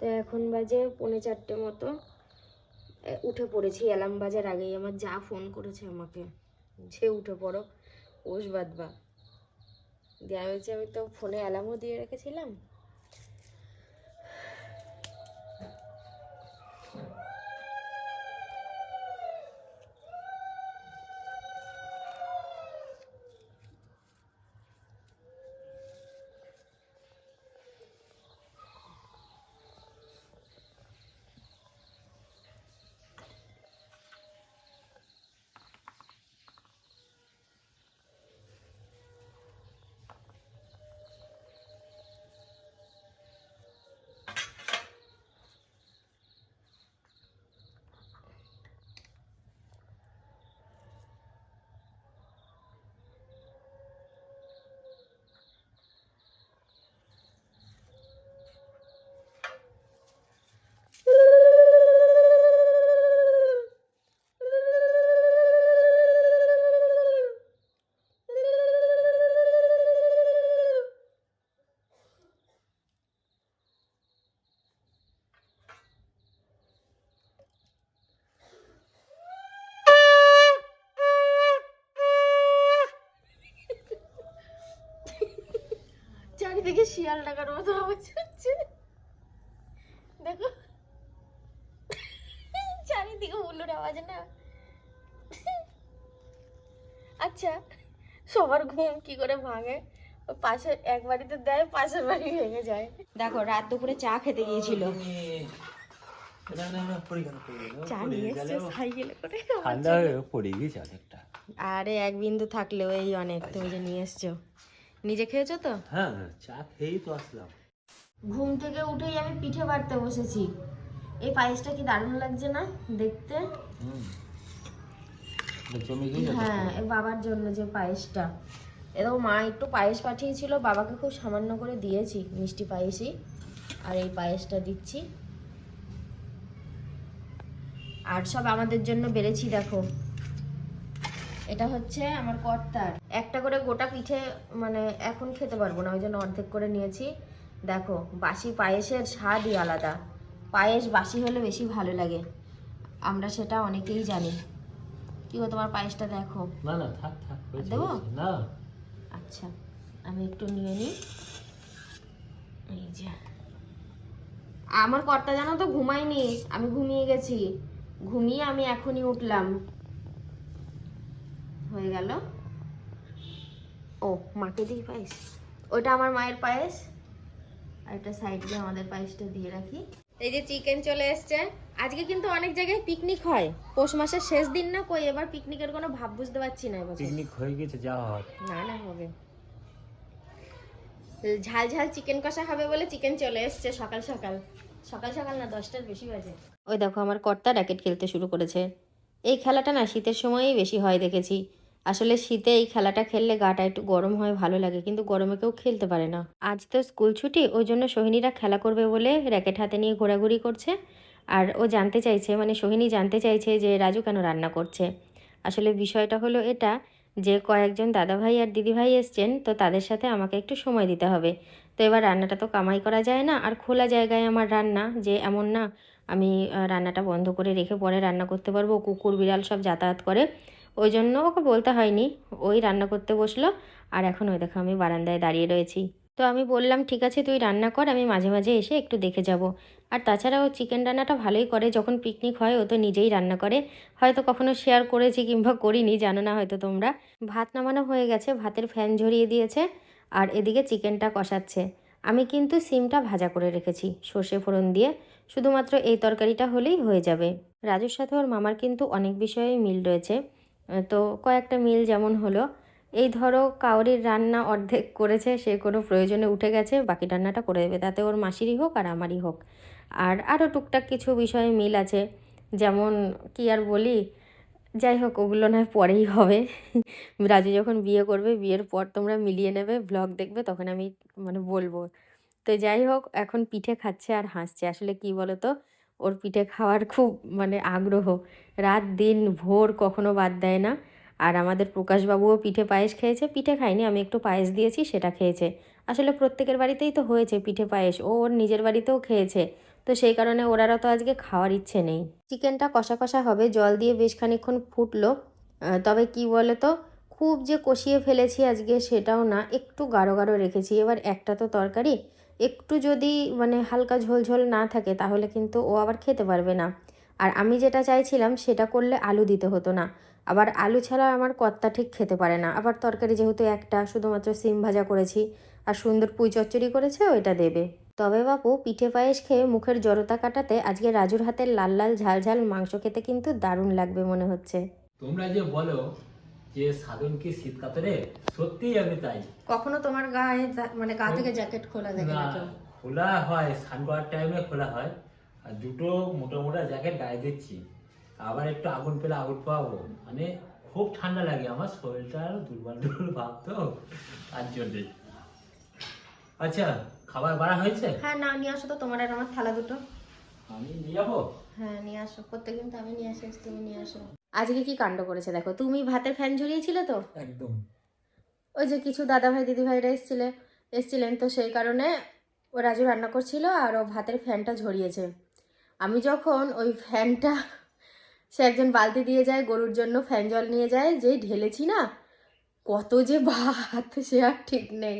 তো এখন বাজে পৌনে চারটে মতো। উঠে পড়েছি, অ্যালার্ম বাজার আগেই। আমার যা ফোন করেছে আমাকে যে উঠে পড়ো ওষ বাদবা দেওয়া হয়েছে আমি তো ফোনে অ্যালার্মও দিয়ে রেখেছিলাম। চারিদিকে শিয়াল ডাকার মতো আওয়াজ হচ্ছে দেখো। চারিদিকে উল্লুর আওয়াজ না। আচ্ছা সবার ঘুম কি করে ভাঙে? ও পাশে এক বাড়িতে দেয় পাশের বাড়ি ভেঙে যায়। দেখো রাত দুপুরে চা খেতে গিয়েছিল। আরে এক বিন্দু থাকলেও এই অনেক তুমি যে নিয়ে এসছো। নিজে খেয়েছো তো? হ্যাঁ চা খেয়েই তো আসলাম। ঘুম থেকে উঠেই আমি পিঠে বাড়তে বসেছি। এই পায়েসটা কি দারুণ লাগছে না দেখতে? হ্যাঁ বাবার জন্য যে পায়েসটা। এরকম মা একটু পায়েস পাঠিয়েছিল বাবাকে খুব সামান্য করে দিয়েছি মিষ্টি পায়েসই। আর এই পায়েসটা দিচ্ছি। আর সব আমাদের জন্য বেড়েছি দেখো। এটা হচ্ছে আমার কর্তার। একটা করে গোটা পিঠে মানে এখন খেতে পারব না ওই জন্য অর্ধেক করে নিয়েছি। দেখো বাসি পায়েসের স্বাদই আলাদা। পায়েস বাসি হলে বেশি ভালো লাগে। আমরা সেটা অনেকেই জানি। কি গো তোমার পায়েসটা দেখো? না না থাক থাক দেবো? না। আচ্ছা আমি একটু নিয়ে নিই। এই যে। আমার কর্তা জানো তো ঘুমাইনি আমি ঘুমিয়ে গেছি। ঘুমিয়ে আমি এখনই উঠলাম। হয়ে গেল। ও মাকে দিই পায়েস? ওটা আমার মায়ের পায়েস। আর একটা সাইড দিয়ে আমাদের পায়েসটা দিয়ে রাখি। এই যে চিকেন চলে এসছে। আজকে কিন্তু অনেক জায়গায় পিকনিক হয়। পৌষ মাসের শেষ দিন না কই এবার পিকনিকের কোনো ভাব বুঝতে পারছি না এবছর পিকনিক হয়ে গেছে যাওয়া হয়। না না হবে। ঝাল ঝাল চিকেন কষা হবে বলে চিকেন চলে এসছে সকাল সকাল। সকাল সকাল না দশটার বেশি বাজে। ওই দেখো আমার কর্তা র্যাকেট খেলতে শুরু করেছে। এই খেলাটা না শীতের সময়ই বেশি হয় দেখেছি। আসলে শীতে এই খেলাটা খেললে গাটা একটু গরম হয়, ভালো লাগে। কিন্তু গরমে কেউ খেলতে পারে না। আজ তো স্কুল ছুটি, ওই জন্য সোহিনীরা খেলা করবে বলে র্যাকেট হাতে নিয়ে ঘোরাঘুরি করছে। আর ও জানতে চাইছে মানে সোহিনী জানতে চাইছে যে রাজু কেন রান্না করছে। আসলে বিষয়টা হলো এটা যে, কয়েকজন দাদাভাই আর দিদিভাই এসছেন, তো তাদের সাথে আমাকে একটু সময় দিতে হবে। তো এবার রান্নাটা তো কামাই করা যায় না, আর খোলা জায়গায় আমার রান্না যে এমন না। আমি রান্নাটা বন্ধ করে রেখে পরে রান্না করতে পারব, কুকুর, বিড়াল সব যাতায়াত করে। ওই জন্য ওকে বলতে হয়নি। ওই রান্না করতে বসল। আর এখন ওই দেখো আমি বারান্দায় দাঁড়িয়ে রয়েছি। তো আমি বললাম, ঠিক আছে, তুই রান্না কর, আমি মাঝে মাঝে এসে একটু দেখে যাব। আর তাছাড়া ও চিকেন রান্নাটা ভালোই করে। যখন পিকনিক হয়, ও তো নিজেই রান্না করে। হয়তো কখনো শেয়ার করেছি কিংবা করিনি, জানো না হয়তো তোমরা। ভাত নামানো হয়ে গেছে, ভাতের ফ্যান ঝরিয়ে দিয়েছে। আর এদিকে চিকেনটা কষাচ্ছে। আমি কিন্তু সিমটা ভাজা করে রেখেছি, সর্ষে ফোড়ন দিয়ে। শুধুমাত্র এই তরকারিটা হলেই হয়ে যাবে। রাজুর সাথে ওর মামার কিন্তু অনেক বিষয়ে মিল রয়েছে। তো কয়েকটা মিল যেমন হলো। এই ধরো কাউরির রান্না অর্ধেক করেছে, সে কোনো প্রয়োজনে উঠে গেছে, বাকি রান্নাটা করে দেবে। তাতে ওর মাসিরই হোক আর আমারই হোক। আর আরও টুকটাক কিছু বিষয়ে মিল আছে। যেমন কি আর বলি, যাই হোক, ওগুলো নয়, পরেই হবে। রাজু যখন বিয়ে করবে, বিয়ের পর তোমরা মিলিয়ে নেবে ব্লগ দেখবে, তখন আমি মানে বলব। তো যাই হোক, এখন পিঠে খাচ্ছে আর হাসছে। আসলে কি বলো তো ওর পিঠে খাওয়ার খুব মানে আগ্রহ। রাত, দিন, ভোর কখনো বাদ দেয় না। আর আমাদের প্রকাশবাবুও পিঠে পায়েস খেয়েছে। পিঠে খায়নি, আমি একটু পায়েস দিয়েছি, সেটা খেয়েছে। আসলে প্রত্যেকের বাড়িতেই তো হয়েছে পিঠে পায়েস, ও ওর নিজের বাড়িতেও খেয়েছে। তো সেই কারণে ওরারও তো আজকে খাওয়ার ইচ্ছে নেই। চিকেনটা কষা কষা হবে, জল দিয়ে বেশ খানিক্ষণ ফুটলো। তবে কি বলো তো খুব যে কষিয়ে ফেলেছি আজকে সেটাও না, একটু গাঢ় গাঢ় রেখেছি। এবার একটা তো তরকারি একটু যদি মানে হালকা ঝোল ঝোল না থাকে, তাহলে কিন্তু ও আবার খেতে পারবে না। আর আমি যেটা চাইছিলাম, সেটা করলে আলু দিতে হতো না। আবার আলু ছাড়া আমার কর্তা ঠিক খেতে পারে না। আবার তরকারি যেহেতু একটা, শুধুমাত্র সিম ভাজা করেছি আর সুন্দর পুঁই চচ্চড়ি করেছে, ওইটা দেবে। তবে বাপু, পিঠে পায়েস খেয়ে মুখের জড়তা কাটাতে আজকে রাজুর হাতের লাল লাল ঝাল ঝাল মাংস খেতে কিন্তু দারুণ লাগবে মনে হচ্ছে। তোমরা যে বলো যে সাধন কি শীত কাতরে সত্যিই আমি তাই। কখনো তোমার গায়ে মানে গা থেকে জ্যাকেট খোলা না, খোলা হয় স্নান করার টাইমে খোলা হয়। আর দুটো মোটা মোটা জ্যাকেট গায়ে দিচ্ছি। আবার একটু আগুন পেলে আগুন পাবো মানে খুব ঠান্ডা লাগে আমার শরীরটা আরও দুর্বল দুর্বল ভাব তো তার জন্যে। আচ্ছা খাবার বাড়া হয়েছে? হ্যাঁ না নিয়ে আসো তো তোমার আর আমার থালা দুটো। আমি নিয়ে যাব? হ্যাঁ নিয়ে আসো প্রত্যেকদিন তো আমি নিয়ে আসি তুমি নিয়ে আসো। আজকে কি কাণ্ড করেছে? দেখো তুমি ভাতের ফ্যান ঝরিয়েছিলে তো? একদম। ওই যে কিছু দাদা ভাই দিদি ভাইরা এসেছিলে এসছিলেন তো সেই কারণে ও রাজু রান্না করছিল আর ও ভাতের ফ্যানটা ঝরিয়েছে। আমি যখন ওই ফ্যানটা সে একজন বালতি দিয়ে যায় গরুর জন্য ফ্যান জল নিয়ে যায় যেই ঢেলেছি না কত যে ভাত সে আর ঠিক নেই।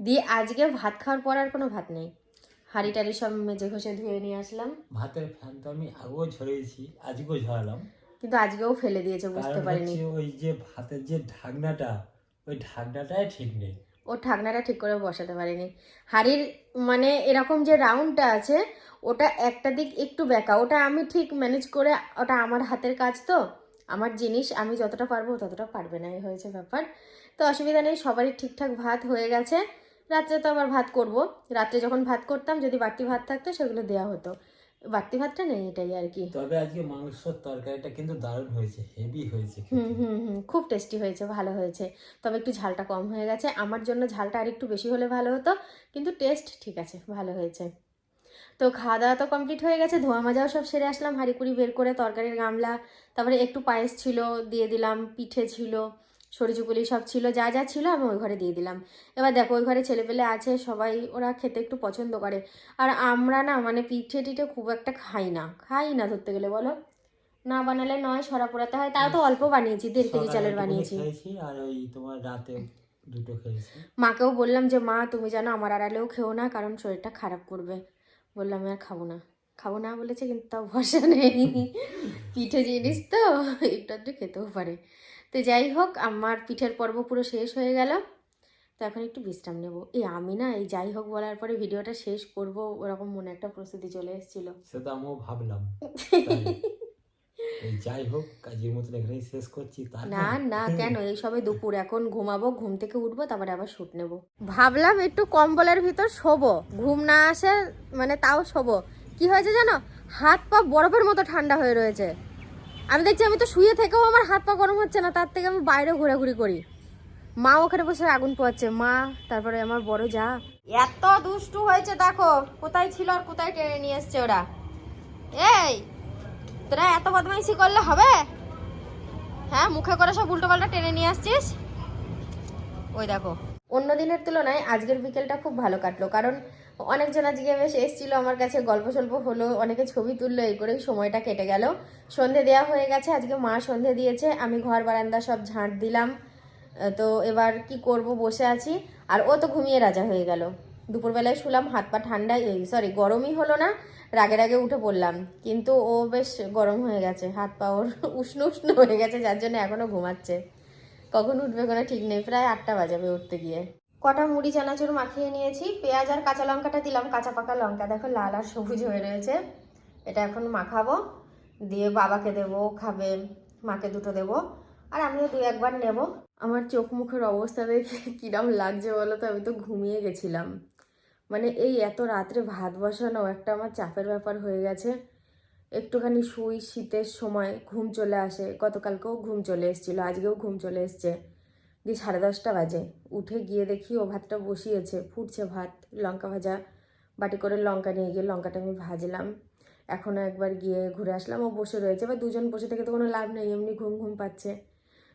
দিয়ে আজকে ভাত খাওয়ার পর আর কোনো ভাত নেই। হাঁড়ি টাড়ি সব মেজে ঘষে ধুয়ে নিয়ে আসলাম। ভাতের ফ্যান তো আমি আগেও ঝরিয়েছি আজকেও ঝরালাম। কিন্তু আজকেও ফেলে দিয়েছে বুঝতে পারিনি। ওই যে ভাতের যে ঢাকনাটা ওই ঢাকনাটাই ঠিক নেই। ও ঢাকনাটা ঠিক করে বসাতে পারিনি। হাড়ির মানে এরকম যে রাউন্ডটা আছে ওটা একটা দিক একটু বেঁকা। ওটা আমি ঠিক ম্যানেজ করে ওটা আমার হাতের কাজ তো। আমার জিনিস আমি যতটা পারব ততটা পারবে না এই হয়েছে ব্যাপার। তো অসুবিধা নেই সবারই ঠিকঠাক ভাত হয়ে গেছে। রাত্রে তো আবার ভাত করব। রাত্রে যখন ভাত করতাম যদি বাড়তি ভাত থাকতো সেগুলো দেওয়া হতো। বাড়তি ভাতটা নেই এটাই আর কি। তবে আজকে মাংসর তরকারিটা কিন্তু দারুণ হয়েছে হেভি হয়েছে হুম হুম হুম খুব টেস্টি হয়েছে ভালো হয়েছে। তবে একটু ঝালটা কম হয়ে গেছে। আমার জন্য ঝালটা আর একটু বেশি হলে ভালো হতো কিন্তু টেস্ট ঠিক আছে ভালো হয়েছে। তো খাওয়া দাওয়া তো কমপ্লিট হয়ে গেছে ধোয়া মাজাও সব সেরে আসলাম হাঁড়িকুড়ি বের করে তরকারির গামলা তারপরে একটু পায়েস ছিল দিয়ে দিলাম পিঠে ছিল। সরিচুকুলি সব ছিল যা যা ছিল আমি ওই ঘরে দিয়ে দিলাম। এবার দেখো ওই ঘরে ছেলেপেলে আছে সবাই ওরা খেতে একটু পছন্দ করে। আর আমরা না মানে পিঠে টিঠে খুব একটা খাই না খাই না ধরতে গেলে বলো? না বানালে নয় সরা পোড়াতে হয়। তাও তো অল্প বানিয়েছি দেড় কেজি চালের বানিয়েছি। আর ওই তোমার রাতে দুটো খেয়েছি। মাকেও বললাম যে মা তুমি যেন আমার আড়ালেও খেও না কারণ শরীরটা খারাপ করবে। বললাম আর খাব না। খাব না? বলেছে কিন্তু তাও ভরসা নেই। পিঠে জিনিস তো একটু আধটু খেতেও পারে। তো যাই হোক আমার পিঠের পর্ব পুরো শেষ হয়ে গেল। তো এখন একটু বিশ্রাম নেব। এই আমি না এই যাই হোক বলার পরে ভিডিওটা শেষ করব ওরকম মনে একটা প্রস্তুতি চলে এসেছিল। সেটা আমিও ভাবলাম। যাই হোক কাজের মতন এখানেই শেষ করছি না না কেন? এই সবে দুপুর এখন ঘুমাবো ঘুম থেকে উঠবো তারপরে আবার শুট নেব। ভাবলাম একটু কম্বলের ভিতর শোবো ঘুম না আসে মানে তাও শোবো। কি হয়েছে জানো? হাত পা বরফের মতো ঠান্ডা হয়ে রয়েছে। আমি দেখছি আমি তো শুয়ে থেকেও আমার হাত পা গরম হচ্ছে না তার থেকে আমি বাইরে ঘোরাঘুরি করি। মা ওখানে বসে আগুন পোয়াচ্ছে মা তারপরে আমার বড় যা। এত দুষ্টু হয়েছে দেখো কোথায় ছিল আর কোথায় টেনে নিয়ে এসছে ওরা? এই তোরা এত বদমাইশি করলে হবে? হ্যাঁ মুখে করে সব উল্টো পাল্টা টেনে নিয়ে আসছিস? ওই দেখো। অন্য দিনের তুলনায় আজকের বিকেলটা খুব ভালো কাটলো কারণ অনেকজন আজকে বেশ এসেছিল আমার কাছে, গল্প সল্প হলো, অনেকে ছবি তুললো, এই করেই সময়টা কেটে গেল। সন্ধে দেওয়া হয়ে গেছে, আজকে মা সন্ধে দিয়েছে, আমি ঘর বারান্দা সব ঝাঁট দিলাম। তো এবার কি করব, বসে আছি। আর ও তো ঘুমিয়ে রাজা হয়ে গেল। দুপুরবেলায় শুলাম, হাত পা ঠান্ডা, এই সরি গরমই হলো না, রাগে রাগে উঠে পড়লাম। কিন্তু ও বেশ গরম হয়ে গেছে, হাত পা ওর উষ্ণ উষ্ণ হয়ে গেছে, যার জন্য এখনও ঘুমাচ্ছে। কখন উঠবে কোনো ঠিক নেই, প্রায় আটটা বাজাবে উঠতে গিয়ে। কটা মুড়ি, চানাচুর মাখিয়ে নিয়েছি। পেঁয়াজ আর কাঁচা লঙ্কাটা দিলাম, কাঁচা পাকা লঙ্কা। দেখো লাল আর সবুজ হয়ে রয়েছে। এটা এখন মাখাবো। দিয়ে বাবাকে দেবো খাবে, মাকে দুটো দেবো। আর আমিও দু একবার নেব। আমার চোখ মুখের অবস্থা দেখে কিরম লাগছে বলো তো, আমি তো ঘুমিয়ে গেছিলাম। মানে এই এত রাত্রে ভাত বসানো একটা আমার চাপের ব্যাপার হয়ে গেছে। একটুখানি শুই, শীতের সময় ঘুম চলে আসে। গতকালকেও ঘুম চলে এসেছিল, আজকেও ঘুম চলে এসছে। দিয়ে সাড়ে দশটা বাজে। উঠে গিয়ে দেখি ও ভাতটা বসিয়েছে, ফুটছে ভাত, লঙ্কা ভাজা, বাটি করে লঙ্কা নিয়ে গিয়ে লঙ্কাটা আমি ভাজলাম। এখনও একবার গিয়ে ঘুরে আসলাম, ও বসে রয়েছে। এবার দুজন বসে থেকে তো কোনো লাভ নেই, এমনি ঘুম ঘুম পাচ্ছে।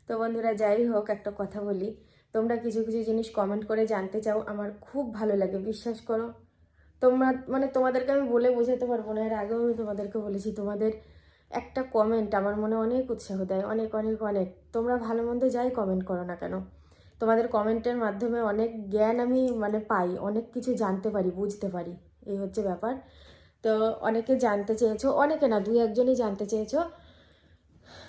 তো বন্ধুরা, যাই হোক, একটা কথা বলি। তোমরা কিছু কিছু জিনিস কমেন্ট করে জানতে চাও, আমার খুব ভালো লাগে, বিশ্বাস করো। তোমরা মানে তোমাদেরকে আমি বলে বোঝাতে পারব না, এর আগেও আমি তোমাদেরকে বলেছি, তোমাদের একটা কমেন্ট আমার মনে অনেক উৎসাহ দেয়, অনেক অনেক অনেক। তোমরা ভালো মন্দ যাই কমেন্ট করো না কেন? তোমাদের কমেন্টের মাধ্যমে অনেক জ্ঞান আমি মানে পাই, অনেক কিছু জানতে পারি, বুঝতে পারি। এই হচ্ছে ব্যাপার। তো অনেকে জানতে চেয়েছো, অনেকে না, দুই একজনই জানতে চেয়েছো।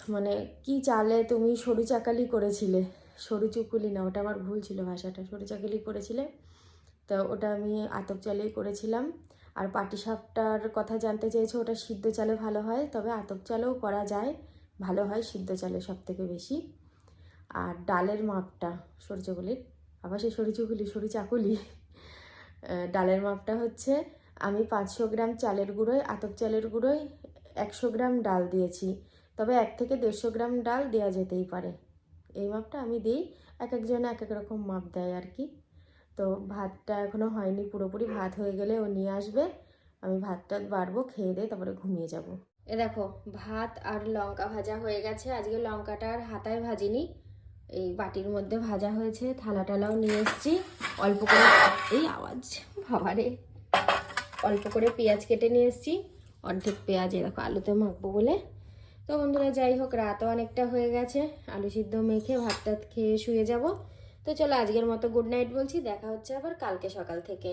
মানে কি চালে তুমি সরু চাকালি করেছিলে? সরু চুকুলি না, ওটা আমার ভুল ছিল ভাষাটা। সরু চাকালি করেছিলে, তো ওটা আমি আতপ চালেই করেছিলাম। আর পাটি পাটিসাপটার কথা জানতে চেয়েছো ওটা সিদ্ধ চালে ভালো হয়, তবে আতপ চালেও করা যায়, ভালো হয় সিদ্ধ চালে সব থেকে বেশি। আর ডালের মাপটা সরচুগুলির আবার সেই সরু চুকুলি সরু চাকুলি ডালের মাপটা হচ্ছে, আমি পাঁচশো গ্রাম চালের গুঁড়োয়, আতপ চালের গুঁড়োয় একশো গ্রাম ডাল দিয়েছি, তবে এক থেকে দেড়শো গ্রাম ডাল দেওয়া যেতেই পারে। এই মাপটা আমি দিই, এক একজনে এক এক রকম মাপ দেয় আর কি। তো ভাতটা এখনও হয়নি, পুরোপুরি ভাত হয়ে গেলে ও নিয়ে আসবে। আমি ভাতটা বাড়বো, খেয়ে দিয়ে তারপরে ঘুমিয়ে যাব। এ দেখো, ভাত আর লঙ্কা ভাজা হয়ে গেছে। আজকে লঙ্কাটা আর হাতায় ভাজিনি। এই বাটির মধ্যে ভাজা হয়েছে থালা টালাও নিয়ে এসেছি। অল্প করে এই আওয়াজ, বাবারে। অল্প করে পেঁয়াজ কেটে নিয়ে এসেছি। অর্ধেক পেঁয়াজ এরকম আলুতে মাখবো বলে। তো বন্ধুরা, যাই হোক, রাতও অনেকটা হয়ে গেছে। আলু সিদ্ধ মেখে ভাত টাত খেয়ে শুয়ে যাব। তো চলো আজকের মতো গুড নাইট বলছি দেখা হচ্ছে আবার কালকে সকাল থেকে।